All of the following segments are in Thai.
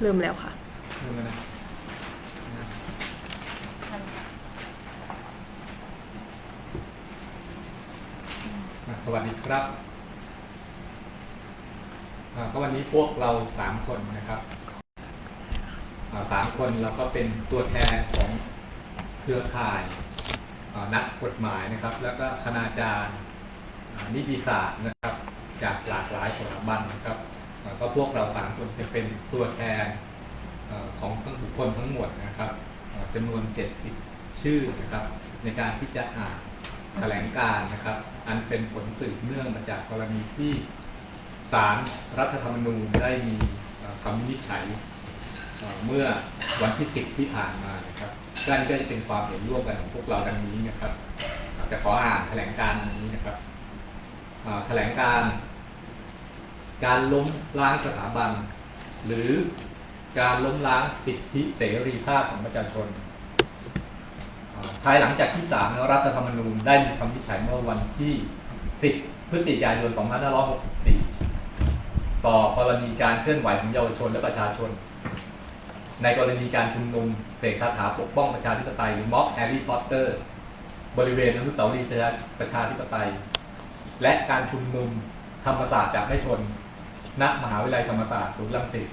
เริ่มแล้วค่ะ เริ่มแล้วนะอะสวัสดีครับอ่าก็วันนี้พวกเราสามคนนะครับอ่าสามคนเราก็เป็นตัวแทนของเครือข่ายอ่านักกฎหมายนะครับ แล้วก็คณาจารย์อ่านิติศาสตร์นะครับ จากหลากหลายสถาบันนะครับ ก็พวกเราสามคนจะเป็นตัวแทนของทั้งบุคคลทั้งหมดนะครับจำนวน 70 ชื่อนะครับ ในการที่จะอ่านแถลงการนะครับ อันเป็นผลสืบเนื่องมาจากกรณีที่ศาลรรัฐธรรมนูญได้มีคำวินิจฉัยเมื่อวันที่ 10 ที่ผ่านมานะครับก็นี่ก็จะเป็นความเห็นร่วมกันของพวกเราดังนี้นะครับจะขออ่านแถลงการนี้นะครับแถลงการ การล้มล้างสถาบัน หรือการล้มล้างสิทธิเสรีภาพของประชาชนภายหลังจากที่ศาลรัฐธรรมนูญได้มีคำวิจัยเมื่อวันที่ 10 พฤศจิกายน 2564 ต่อกรณีการเคลื่อนไหวของเยาวชนและประชาชน ในกรณีการชุมนุมเสกคาถาปกป้องประชาธิปไตยหรือม็อบแฮร์รี่พอตเตอร์ บริเวณอนุสาวรีย์ประชาธิปไตย และการชุมนุมธรรมศาสตร์จากไม่ชน ณมหาวิทยาลัยธรรมศาสตร์ศูนย์รังสิต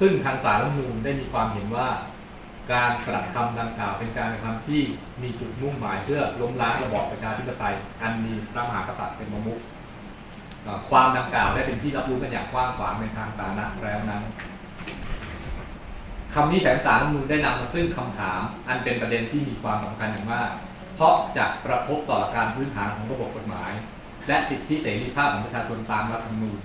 ซึ่งทางสารรัฐมนูญได้มีความเห็นว่า การกระทำดังกล่าวเป็นการกระทำที่มีจุดมุ่งหมายเพื่อล้มล้างระบอบประชาธิปไตยอันมีพระมหากษัตริย์เป็นประมุขความดังกล่าวได้เป็นที่รับรู้กันอย่างกว้างขวางในทางสาธารณะแล้วนั้นคำนี้ฉัยของสารรัฐมนูญได้นำมาซึ่งคำถาม อันเป็นประเด็นที่มีความสำคัญอย่างมากเพราะจะกระทบต่อการพื้นฐานของระบบกฎหมาย และสิทธิเสรีภาพของประชาชนตามรัฐธรรมนูญ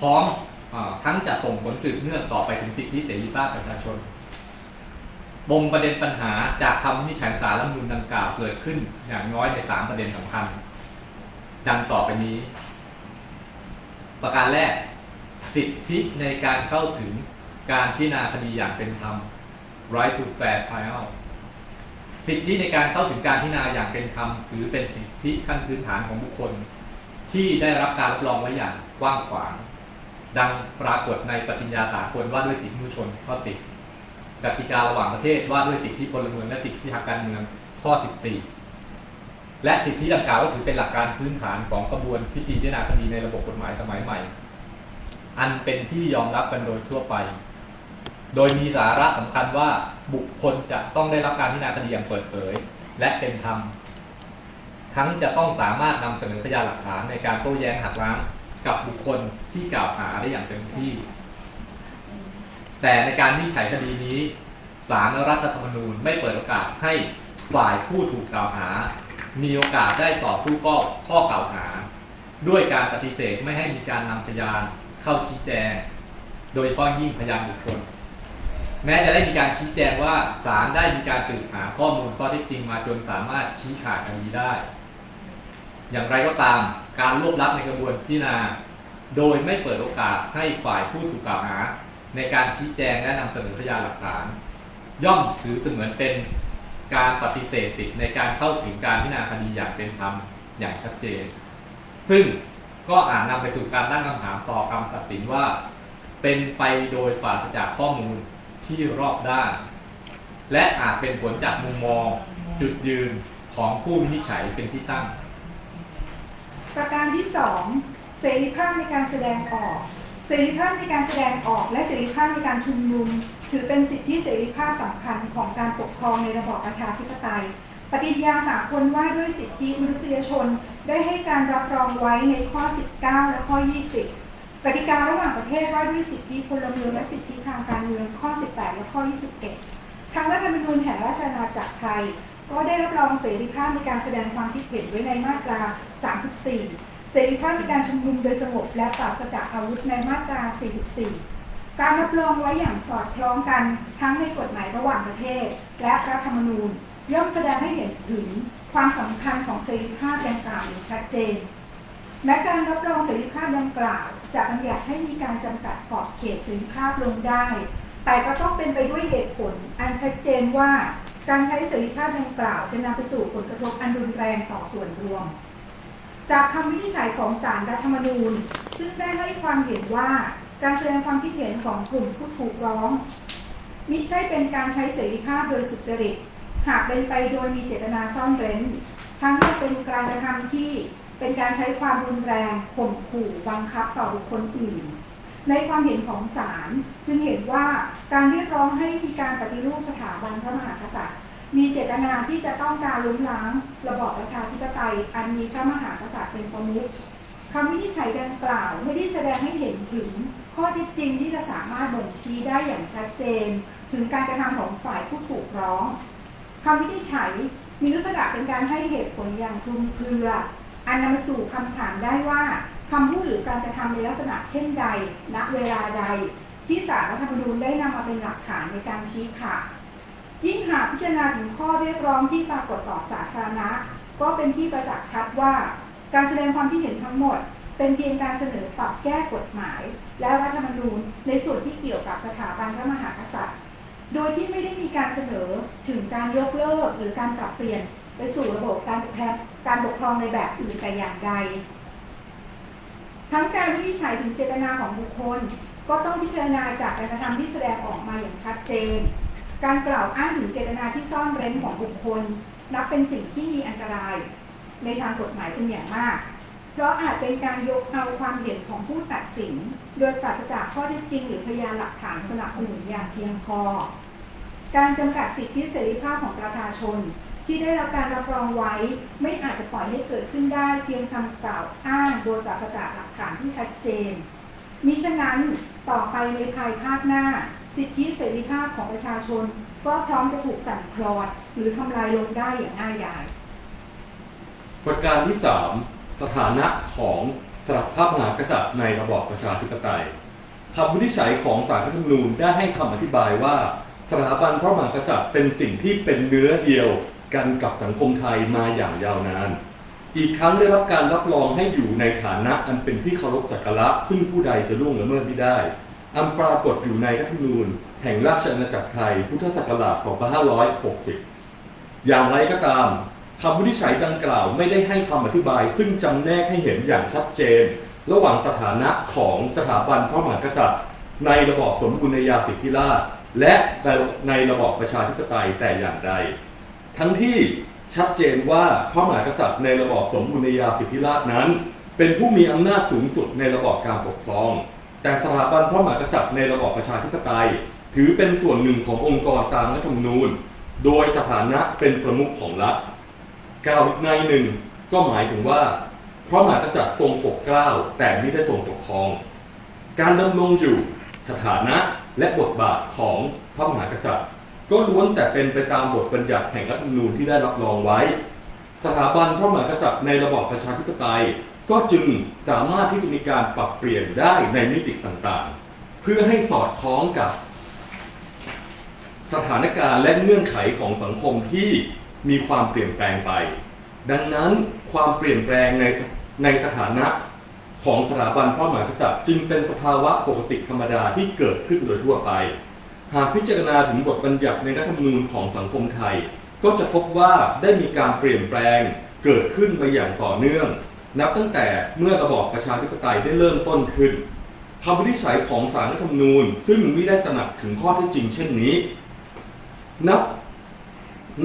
พร้อมอทั้งจะส่งผลสืบเนื่องต่อไปถึงสิทธิเสรีภาพประชาชนปมประเด็นปัญหาจากคำวินิจฉัยสารรัฐธรรมนูญดังกล่าวเกิดขึ้นอย่างน้อยในสามประเด็นสำคัญ ดังต่อไปนี้ ประการแรก สิทธิในการเข้าถึงการพิจารณาคดีอย่างเป็นธรรม right to fair trial สิทธิในการเข้าถึงการพิจารณาอย่างเป็นธรรมถือเป็นสิทธิขั้นพื้นฐานของบุคคล ที่ได้รับการรับรองไว้อย่างกว้างขวาง ดังปรากฏในปฏิญญาสากลว่าด้วยสิทธิมนุษยชนข้อ10กติการะหว่างประเทศว่าด้วยสิทธิพลเมืองและสิทธิทางการเมืองข้อ 14 และสิทธิดังกล่าวก็ถือเป็นหลักการพื้นฐานของกระบวนพิธีพิจารณาคดีในระบบกฎหมายสมัยใหม่ อันเป็นที่ยอมรับกันโดยทั่วไป โดยมีสาระสำคัญว่า บุคคลจะต้องได้รับการพิจารณาคดีอย่างเปิดเผย และเป็นธรรม ทั้งจะต้องสามารถนำเสนอพยานหลักฐานในการโต้แย้งหักล้างกับบุคคลที่กล่าวหาได้อย่างเต็มที่ แต่ในการวินิจฉัยคดีนี้ศาลรัฐธรรมนูญไม่เปิดโอกาสให้ฝ่ายผู้ถูกกล่าวหา มีโอกาสได้ต่อสู้ข้อข้อกล่าวหา ด้วยการปฏิเสธไม่ให้มีการนำพยานเข้าชี้แจง โดยเฉพาะยิ่งพยานบุคคล แม้จะได้มีการชี้แจงว่าศาลได้มีการสืบหาข้อมูลข้อเท็จจริงมาจนสามารถชี้ขาดคดีได้ อย่างไรก็ตามการรวบลัดในกระบวนพิจารณา โดยไม่เปิดโอกาสให้ฝ่ายผู้ถูกกล่าวหา ในการชี้แจงและนำเสนอพยานหลักฐาน ย่อมถือเสมือนเป็นการปฏิเสธสิทธิในการเข้าถึงการพิจารณาคดีอย่างเป็นธรรมอย่างชัดเจน ซึ่งก็อาจนำไปสู่การตั้งคำถามต่อคำตัดสินว่า เป็นไปโดยปราศจากข้อมูล ที่รอบด้าน และอาจเป็นผลจากมุมมองจุดยืนของผู้วินิจฉัยเป็นที่ตั้ง ประการที่ 2 เสรีภาพในการแสดงออก เสรีภาพในการแสดงออก และเสรีภาพในการชุมนุม ถือเป็นสิทธิเสรีภาพสำคัญของการปกครองในระบอบประชาธิปไตย ปฏิญญาสากลว่าด้วยสิทธิมนุษยชน ได้ให้การรับรองไว้ในข้อ 19 และข้อ 20 กติการะหว่างประเทศว่าด้วยสิทธิพลเมืองและสิทธิทางการเมืองข้อ 18 และข้อ 21 ทางรัฐธรรมนูญแห่งราชอาณาจักรไทย ก็ได้รับรองเสรีภาพในการแสดงความคิดเห็นไว้ในมาตรา 34 เสรีภาพในการชุมนุมโดยสงบและปราศจากอาวุธในมาตรา 44 การรับรองไว้อย่างสอดคล้องกันทั้งในกฎหมายระหว่างประเทศ และรัฐธรรมนูญย่อมแสดงให้เห็นถึงความสำคัญของเสรีภาพดังกล่าวอย่างชัดเจน แม้การรับรองเสรีภาพดังกล่าวจะบัญญัติให้มีการจำกัดขอบเขตเสรีภาพลงได้ แต่ก็ต้องเป็นไปด้วยเหตุผล อันชัดเจนว่าการใช้เสรีภาพดังกล่าวจะนำไปสู่ผลกระทบอันรุนแรงต่อส่วนรวม จากคำวินิจฉัยของศาลรัฐธรรมนูญ ซึ่งได้ให้ความเห็นว่าการแสดงความคิดเห็นของกลุ่มผู้ถูกร้องมิใช่เป็นการใช้เสรีภาพโดยสุจริต หากเป็นไปโดยมีเจตนาซ่อนเร้น ทั้งยังเป็นการกระทำที่ เป็นการใช้ความรุนแรงข่มขู่บังคับต่อบุคคลอื่น ในความเห็นของศาลจึงเห็นว่าการเรียกร้องให้มีการปฏิรูปสถาบันพระมหากษัตริย์ มีเจตนาที่จะต้องการล้มล้าง ระบอบประชาธิปไตย อันมีพระมหากษัตริย์เป็นประมุขคำวินิจฉัยดังกล่าวไม่ได้แสดงให้เห็นถึงข้อเท็จจริงที่จะสามารถบ่งชี้ได้อย่างชัดเจน ถึงการกระทำของฝ่ายผู้ถูกร้องคำวินิจฉัยมีลักษณะเป็นการให้เหตุผลอย่างคลุมเครือ อันนำมาสู่คำถามได้ว่าคำพูดหรือการกระทำในลักษณะเช่นใด ณ เวลาใด ที่ศาลรัฐธรรมนูญได้นำมาเป็นหลักฐานในการชี้ขาดยิ่งหากพิจารณาถึงข้อเรียกร้องที่ปรากฏต่อสาธารณะ ก็เป็นที่ประจักษ์ชัดว่า การแสดงความคิดเห็นทั้งหมด เป็นเพียงการเสนอปรับแก้กฎหมาย และรัฐธรรมนูญในส่วนที่เกี่ยวกับสถาบันพระมหากษัตริย์ โดยที่ไม่ได้มีการเสนอถึงการยกเลิกหรือการปรับเปลี่ยนไปสู่ระบบการปกครองการปกครองในแบบอื่นแต่อย่างใด ทั้งการวินิจฉัยถึงเจตนาของบุคคล ก็ต้องพิจารณาจากการกระทำที่แสดงออกมาอย่างชัดเจน การกล่าวอ้างถึงเจตนาที่ซ่อนเร้นของบุคคล นับเป็นสิ่งที่มีอันตราย ในทางกฎหมายเป็นอย่างมาก เพราะอาจเป็นการยกเอาความเห็นของผู้ตัดสิน โดยปราศจากข้อเท็จจริง หรือพยานหลักฐานสนับสนุนอย่างเพียงพอ การจำกัดสิทธิเสรีภาพของประชาชน ที่ได้รับการรับรองไว้ ไม่อาจจะปล่อยให้เกิดขึ้นได้เพียงคำกล่าวอ้างโดยปราศจากหลักฐานที่ชัดเจน มิฉะนั้นต่อไปในภายภาคหน้า สิทธิเสรีภาพของประชาชน ก็พร้อมจะถูกสั่นคลอนหรือทำลายลงได้อย่างง่ายดายประการที่ 3 สถานะของสถาพระมหากษัตริย์ในระบอบประชาธิปไตยคำวินิจฉัยของศาลรัฐธรรมนูญได้ให้คำอธิบายว่า สถาบันพระมหากษัตริย์เป็นสิ่งที่เป็นเนื้อเดียวกันกับสังคมไทยมาอย่างยาวนาน อีกครั้งได้รับการรับรองให้อยู่ในฐานะอันเป็นที่เคารพสักการะซึ่งผู้ใดจะล่วงละเมิดไม่ได้ อันปรากฏอยู่ในรัฐธรรมนูญ แห่งราชอาณาจักรไทยพุทธศักราช 2560 อย่างไรก็ตาม คำวินิจฉัยดังกล่าวไม่ได้ให้คำอธิบาย ซึ่งจำแนกให้เห็นอย่างชัดเจน ระหว่างสถานะของสถาบันพระมหากษัตริย์ในระบอบสมบูรณาญาสิทธิราชและในระบอบประชาธิปไตยแต่อย่างใด ทั้งที่ชัดเจนว่าพระมหากษัตริย์ในระบอบสมบูรณาญาสิทธิราชนั้น เป็นผู้มีอำนาจสูงสุดในระบอบการปกครอง แต่สถาบันพระมหากษัตริย์ในระบอบประชาธิปไตย ถือเป็นส่วนหนึ่งขององค์กรตามรัฐธรรมนูญ โดยสถานะเป็นประมุขของรัฐ กล่าวอีกในหนึ่งก็หมายถึงว่าพระมหากษัตริย์ทรงปกเกล้าแต่ไม่ได้ทรงปกครอง การดำรงอยู่สถานะและบทบาทของพระมหากษัตริย์ ก็ล้วนแต่เป็นไปตามบทบัญญัติแห่งรัฐธรรมนูญที่ได้รับรองไว้ สถาบันพระมหากษัตริย์ในระบอบประชาธิปไตย ก็จึงสามารถที่จะมีการปรับเปลี่ยนได้ในมิติต่างๆ เพื่อให้สอดคล้องกับ สถานการณ์และเงื่อนไขของสังคมที่ มีความเปลี่ยนแปลงไป ดังนั้นความเปลี่ยนแปลงในในสถานะของสถาบันพระมหากษัตริย์จึงเป็นสภาวะปกติธรรมดาที่เกิดขึ้นโดยทั่วไป หากพิจารณาถึงบทบัญญัติในรัฐธรรมนูญของสังคมไทย ก็จะพบว่าได้มีการเปลี่ยนแปลงเกิดขึ้นมาอย่างต่อเนื่อง นับตั้งแต่เมื่อระบอบประชาธิปไตยได้เริ่มต้นขึ้นคำวินิจฉัยของศาลรัฐธรรมนูญ ซึ่งไม่ได้ตระหนักถึงข้อเท็จจริงเช่นนี้ นับ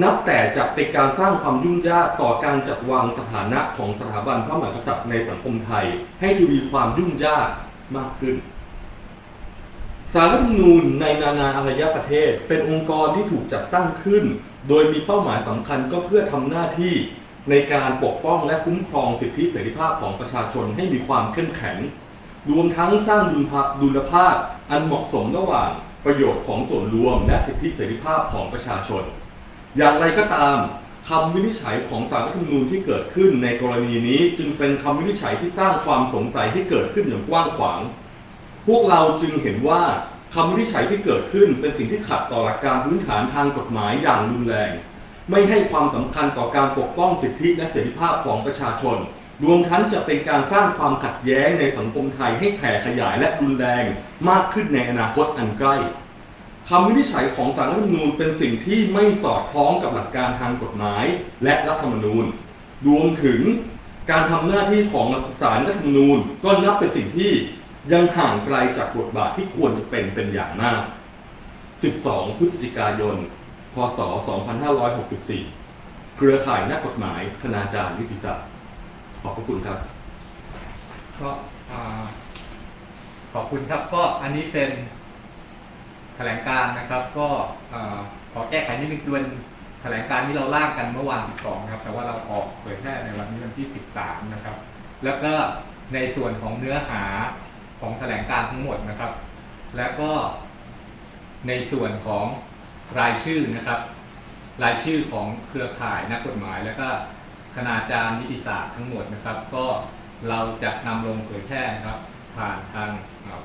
นับแต่จะเป็นการสร้างความยุ่งยากต่อการจัดวางสถานะของสถาบันพระมหากษัตริย์ในสังคมไทย ให้ทวีความยุ่งยากมากขึ้น สารรัฐธรรมนูญในนานาอารยประเทศ เป็นองค์กรที่ถูกจัดตั้งขึ้น โดยมีเป้าหมายสำคัญก็เพื่อทำหน้าที่ในการปกป้องและคุ้มครองสิทธิเสรีภาพของประชาชนให้มีความเข้มแข็ง รวมทั้งสร้างดุลภาดุลภาพอันเหมาะสมระหว่างประโยชน์ของส่วนรวมและสิทธิเสรีภาพของประชาชน อย่างไรก็ตามคำวินิจฉัยของศาลรัฐธรรมนูญที่เกิดขึ้นในกรณีนี้ จึงเป็นคำวินิจฉัยที่สร้างความสงสัยให้เกิดขึ้นอย่างกว้างขวาง พวกเราจึงเห็นว่าคำวินิจฉัยที่เกิดขึ้นเป็นสิ่งที่ขัดต่อหลักการพื้นฐานทางกฎหมายอย่างรุนแรง ไม่ให้ความสำคัญต่อการปกป้องสิทธิและเสรีภาพของประชาชน รวมทั้งจะเป็นการสร้างความขัดแย้งในสังคมไทยให้แผ่ขยายและรุนแรงมากขึ้นในอนาคตอันใกล้ คำวินิจฉัยของศาลรัฐธรรมนูญเป็นสิ่งที่ไม่สอดคล้องกับหลักการทางกฎหมาย และรัฐธรรมนูญ รวมถึงการทำหน้าที่ของศาลรัฐธรรมนูญก็นับเป็นสิ่งที่ยังห่างไกลจากบทบาทที่ควรจะเป็นเป็นอย่างมาก 12 พฤศจิกายน พศ 2564 เครือข่ายนักกฎหมายคณาจารย์นิติศาสตร์ขอบพระคุณครับก็ขอบคุณครับก็อันนี้เป็น แถลงการนะครับก็ขอแก้ไขนิดนึงคือเป็นแถลงการที่เราล่างกันเมื่อวาน 12 ครับ แต่ว่าเราออกเผยแพร่ในวันนี้วันที่ 13 นะครับ แล้วก็ในส่วนของเนื้อหาของแถลงการทั้งหมดนะครับ แล้วก็ในส่วนของรายชื่อนะครับ รายชื่อของเครือข่ายนักกฎหมาย แล้วก็คณาจารย์นิติศาสตร์ทั้งหมดนะครับ ก็เราจะนำลงเผยแพร่นะครับ ผ่านทาง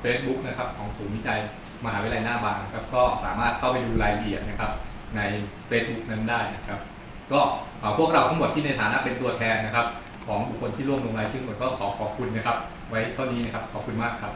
เฟซบุ๊กนะครับของศูนย์วิจัย มหาวิทยาลัยหน้าบางนะครับก็สามารถเข้าไปดูรายละเอียดนะครับใน Facebook นั้นได้นะครับ ก็พวกเราทั้งหมดที่ในฐานะเป็นตัวแทนนะครับ ของบุคคลที่ร่วมลงรายชื่อหมดก็ขอขอบคุณนะครับ ไว้เท่านี้นะครับขอบคุณมากครับ